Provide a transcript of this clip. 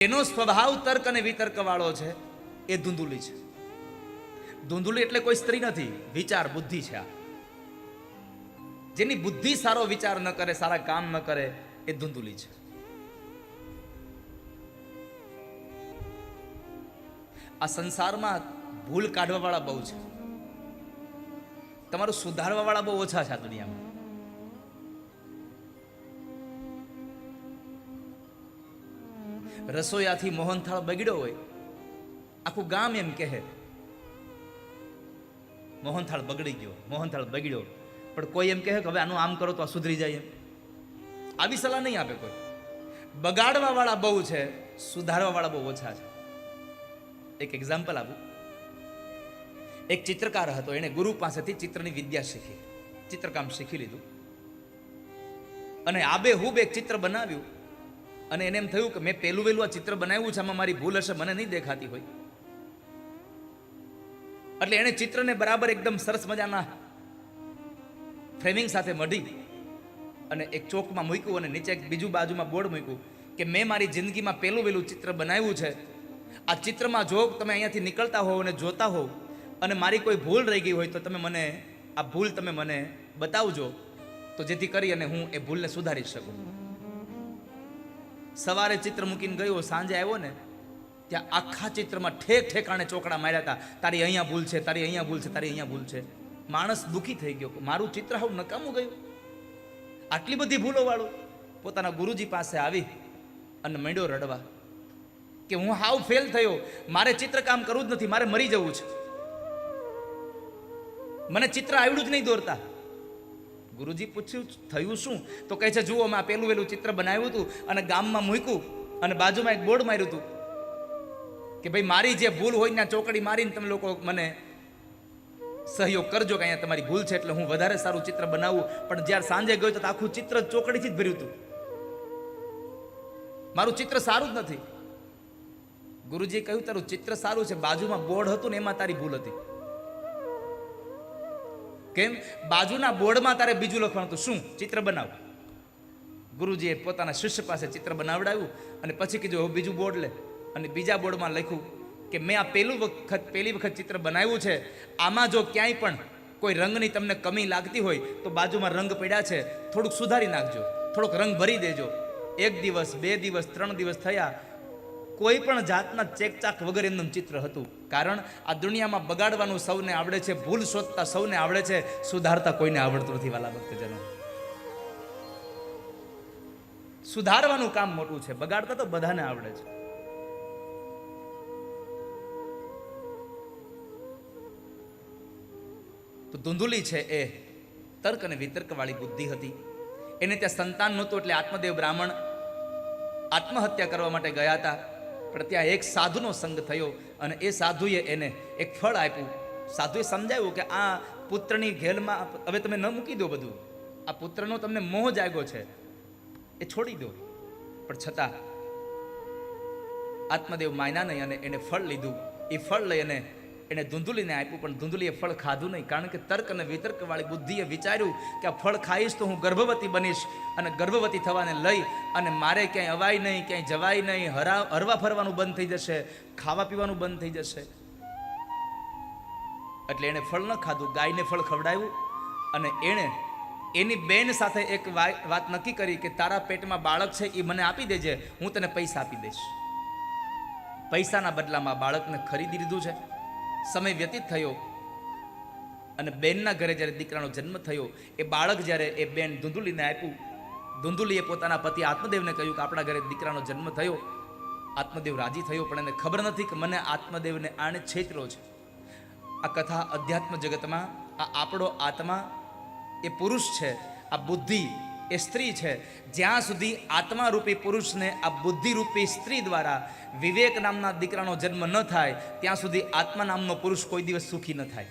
એનો સ્વભાવ તર્ક અને વિતર્ક વાળો છે, એ ધૂંધુલી છે. ધૂંધુલી એટલે કોઈ સ્ત્રી નથી, વિચાર બુદ્ધિ છે આ. જેની બુદ્ધિ સારો વિચાર ન કરે, સારા કામ ન કરે, એ ધૂંધુલી છે. આ સંસારમાં ભૂલ કાઢવા વાળા બહુ છે. તમારું સુધારવા વાળા બહુ ઓછા છે આ દુનિયામાં. રસોઈયાથી મોહનથાળ બગડ્યો હોય, આખું ગામ એમ કહે. મોહનથાળ બગડી ગયો, મોહનથાળ બગડ્યો. પણ કોઈ એમ કહે કે હવે આનું આમ કરો તો આ સુધરી જાય એમ. આવી સલાહ નહીં આપે કોઈ. બગાડવા વાળા બહુ છે સુધારવા વાળા બહુ ઓછા છે. એક એક્ઝામ્પલ આપું. એક ચિત્રકાર હતો, એણે ગુરુ પાસેથી ચિત્રની વિદ્યા શીખી. ચિત્રકામ શીખી લીધું. અને આબે હુબ એક ચિત્ર બનાવ્યું. અને એને એમ થયું કે મેં પહેલું વહેલું આ ચિત્ર બનાવ્યું છે, આમાં મારી ભૂલ હશે, મને નહીં દેખાતી હોય. એટલે એણે ચિત્રને બરાબર એકદમ સરસ મજાના ફ્રેમિંગ સાથે મઢી અને એક ચોકમાં મૂક્યું અને નીચે એક બીજું બાજુમાં બોર્ડ મૂક્યું કે મેં મારી જિંદગીમાં પહેલું વહેલું ચિત્ર બનાવ્યું છે. આ ચિત્રમાં જો તમે અહીંયાથી નીકળતા હોવ અને જોતા હોવ અને મારી કોઈ ભૂલ રહી ગઈ હોય તો તમે મને, આ ભૂલ તમે મને બતાવજો. તો જેથી કરી અને હું એ ભૂલને સુધારી શકું. સવારે ચિત્ર મૂકીને ગયો, સાંજે આવ્યો ને, ત્યાં આખા ચિત્રમાં ઠેક ઠેકાણે ચોકડા માર્યા હતા. તારી અહીંયા ભૂલ છે, તારી અહીંયા ભૂલ છે, તારી અહીંયા ભૂલ છે. માણસ દુઃખી થઈ ગયો. મારું ચિત્ર હાવ નકામું ગયું. આટલી બધી ભૂલો વાળું પોતાના ગુરુજી પાસે આવી અને મંડ્યો રડવા કે હું હાવ ફેલ થયો. મારે ચિત્રકામ કરવું જ નથી, મારે મરી જવું છે. મને ચિત્ર આવડ્યું જ નહીં દોરતા. ગુરુજી પૂછ્યું, થયું શું? તો કહે છે, જુઓ, મેં પેલું વેલું ચિત્ર બનાવ્યું હતું અને ગામમાં મૂક્યું અને બાજુમાં એક બોર્ડ માર્યું હતું કે ભાઈ, મારી જે ભૂલ હોય ને ચોકડી મારીને તમે લોકો મને સહયોગ કરજો કે અહીંયા તમારી ભૂલ છે એટલે હું વધારે સારું ચિત્ર બનાવું. પણ જ્યારે સાંજે ગયો તો આખું ચિત્ર ચોકડીથી જ ભર્યું હતું. મારું ચિત્ર સારું જ નથી. ગુરુજીએ કહ્યું, તારું ચિત્ર સારું છે. બાજુમાં બોર્ડ હતું ને એમાં તારી ભૂલ હતી. કેમ? બાજુના બોર્ડમાં તારે બીજું લખવાનું હતું. શું? ચિત્ર બનાવ. ગુરુજીએ પોતાના શિષ્ય પાસે ચિત્ર બનાવડાવ્યું અને પછી કીધું હું બીજું બોર્ડ લે. અને બીજા બોર્ડમાં લખ્યું કે, મેં આ પહેલું વખત, પહેલી વખત ચિત્ર બનાવ્યું છે. આમાં જો ક્યાંય પણ કોઈ રંગની તમને કમી લાગતી હોય, તો બાજુમાં રંગ પડ્યા છે. થોડુંક સુધારી નાખજો. થોડોક રંગ ભરી દેજો. એક દિવસ, બે દિવસ, ત્રણ દિવસ થયા કોઈ પણ જાતના ચેકચાક વગર એમનું ચિત્ર હતું. કારણ આ દુનિયામાં બગાડવાનું સૌને આવડે છે, ભૂલ શોધતા સૌને આવડે છે, સુધારતા કોઈને આવડતું નથી વાલા ભક્તજનો. સુધારવાનું કામ મોટું છે, બગાડતા તો બધાને આવડે છે. તો ધૂંધુલી છે એ તર્ક અને વિતર્કવાળી બુદ્ધિ હતી. એને ત્યાં સંતાન નહોતું એટલે આત્મદેવ બ્રાહ્મણ આત્મહત્યા કરવા માટે ગયા હતા. પણ ત્યાં એક સાધુનો સંગ થયો અને એ સાધુએ એને એક ફળ આપ્યું. સાધુએ સમજાવ્યું કે આ પુત્રની ઘેલમાં હવે તમે ન મૂકી દો બધું. આ પુત્રનો તમને મોહ જાગ્યો છે. એ છોડી દો. પણ છતાં આત્મદેવ માયના નહીં અને એને ફળ લીધું. એ ફળ લઈ અને એને ધૂંધુલીને આપ્યું, પણ ધૂંધુલીએ ફળ ખાધું નહીં. કારણ કે તર્ક અને વિતર્કવાળી બુદ્ધિએ વિચાર્યું કે આ ફળ ખાઈશ તો હું ગર્ભવતી બનીશ અને ગર્ભવતી થવાને લઈ અને મારે ક્યાંય અવાય નહીં, ક્યાંય જવાય નહીં, હરા, હરવા ફરવાનું બંધ થઈ જશે, ખાવા પીવાનું બંધ થઈ જશે. એટલે એણે ફળ ન ખાધું, ગાયને ફળ ખવડાવ્યું અને એણે એની બેન સાથે એક વાત નક્કી કરી કે તારા પેટમાં બાળક છે એ મને આપી દેજે, હું તને પૈસા આપી દઈશ. પૈસાના બદલામાં બાળકને ખરીદી લીધું છે. સમય વ્યતીત થયો. અને બેનના ઘરે જ્યારે દીકરાનો જન્મ થયો, એ બાળક જ્યારે એ બેન ધૂંધુલીને આપ્યું, ધૂંધુલીએ પોતાના પતિ આત્મદેવને કહ્યું કે આપણા ઘરે દીકરાનો જન્મ થયો. આત્મદેવ રાજી થયો, પણ એને ખબર નથી કે મને આત્મદેવને આણે છેતરો છે. આ કથા અધ્યાત્મ જગતમાં, આ આપણો આત્મા એ પુરુષ છે, આ બુદ્ધિ એ સ્ત્રી છે. જ્યાં સુધી આત્મા રૂપી પુરુષને આ બુદ્ધિરૂપી સ્ત્રી દ્વારા વિવેક નામના દીકરાનો જન્મ ન થાય, ત્યાં સુધી આત્મા નામનો પુરુષ કોઈ દિવસ સુખી ન થાય.